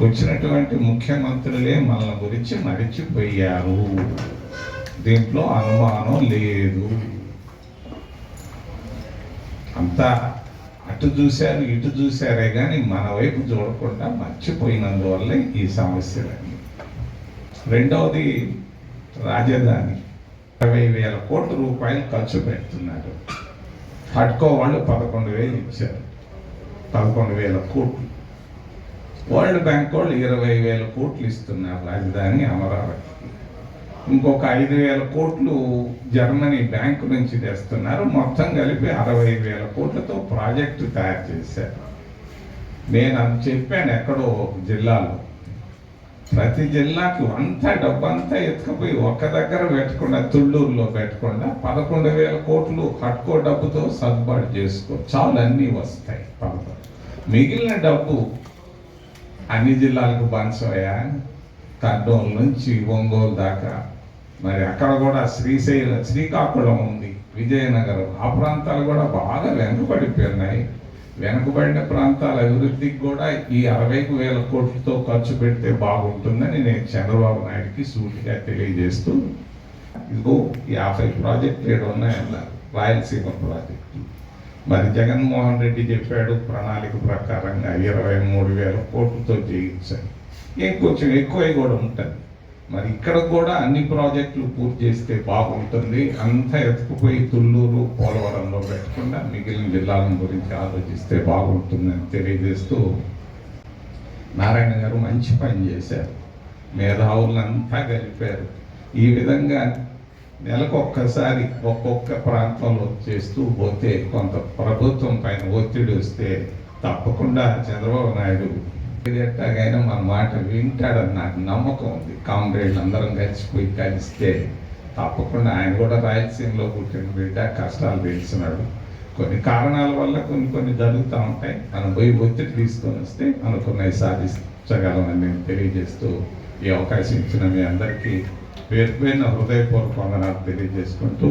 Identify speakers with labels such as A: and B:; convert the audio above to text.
A: వచ్చినటువంటి ముఖ్యమంత్రులే మన గురించి మరిచిపోయారు. దీంట్లో అనుమానం లేదు. అంతా అటు చూశారు ఇటు చూశారే కానీ మన వైపు చూడకుండా మర్చిపోయినందువల్ల ఈ సమస్యలన్నీ. రెండవది రాజధాని. ఇరవై వేల కోట్ల రూపాయలు ఖర్చు పెడుతున్నారు. హట్కో వాళ్ళు పదకొండు వేలు ఇచ్చారు. పదకొండు వేల కోట్లు. వరల్డ్ బ్యాంక్ వాళ్ళు ఇరవై వేల కోట్లు ఇస్తున్నారు రాజధాని అమరావతి. ఇంకొక ఐదు వేల కోట్లు జర్మనీ బ్యాంకు నుంచి తెస్తున్నారు మొత్తం కలిపి అరవై వేల కోట్లతో ప్రాజెక్టు తయారు చేశారు. నేను అది చెప్పాను ఎక్కడో ఒక జిల్లాలో. ప్రతి జిల్లాకి అంతా డబ్బంతా ఎత్తుకుపోయి ఒక్క దగ్గర పెట్టకుండా తుళ్ళూరులో పెట్టకుండా పదకొండు వేల కోట్లు హట్కో డబ్బుతో సర్దుబాటు చేసుకో. చాలు అన్నీ వస్తాయి పదకొండు. మిగిలిన డబ్బు అన్ని జిల్లాలకు పంచవయా కర్నూలు నుంచి ఒంగోలు దాకా. మరి అక్కడ కూడా శ్రీశైలం శ్రీకాకుళం ఉంది విజయనగరం. ఆ ప్రాంతాలు కూడా బాగా వెనుకబడిపోయినాయి. వెనుకబడిన ప్రాంతాల అభివృద్ధికి కూడా ఈ అరవైకు వేల కోట్లతో ఖర్చు పెడితే బాగుంటుందని నేను చంద్రబాబు నాయుడికి సూటిగా తెలియజేస్తూ ఇదిగో యాభై ప్రాజెక్టులు ఏడు ఉన్నాయన్నారు రాయలసీమ ప్రాజెక్టు. మరి జగన్మోహన్ రెడ్డి చెప్పాడు ప్రణాళిక ప్రకారంగా ఇరవై మూడు వేల కోట్లతో చేయించాలి ఇంకొంచెం ఎక్కువ కూడా ఉంటుంది. మరి ఇక్కడ కూడా అన్ని ప్రాజెక్టులు పూర్తి చేస్తే బాగుంటుంది. అంతా ఎత్తుకుపోయి తుళ్ళూరు పోలవరంలో పెట్టకుండా మిగిలిన జిల్లాల గురించి ఆలోచిస్తే బాగుంటుందని తెలియజేస్తూ నారాయణ గారు మంచి పని చేశారు. మేధావులంతా కలిపారు ఈ విధంగా నెలకు ఒక్కసారి ఒక్కొక్క ప్రాంతంలో చేస్తూ పోతే కొంత ప్రభుత్వం పైన ఒత్తిడి వస్తే తప్పకుండా చంద్రబాబు నాయుడు ఇది ఎట్టాగైనా మన మాట వింటాడని నాకు నమ్మకం ఉంది. కామ్రేడ్లు అందరం కలిసిపోయి కలిస్తే తప్పకుండా ఆయన కూడా రాయలసీమలో పుట్టిన బిడ్డ కష్టాలు తెలిసినాడు కొన్ని కారణాల వల్ల కొన్ని కొన్ని జరుగుతూ ఉంటాయి. మనం పోయి ఒత్తిడి తీసుకొని వస్తే అనుకున్నవి సాధించగలమని నేను తెలియజేస్తూ ఈ అవకాశం ఇచ్చిన మీ అందరికీ పేరు పేరున హృదయపూర్వక వందనాలు తెలియజేసుకుంటూ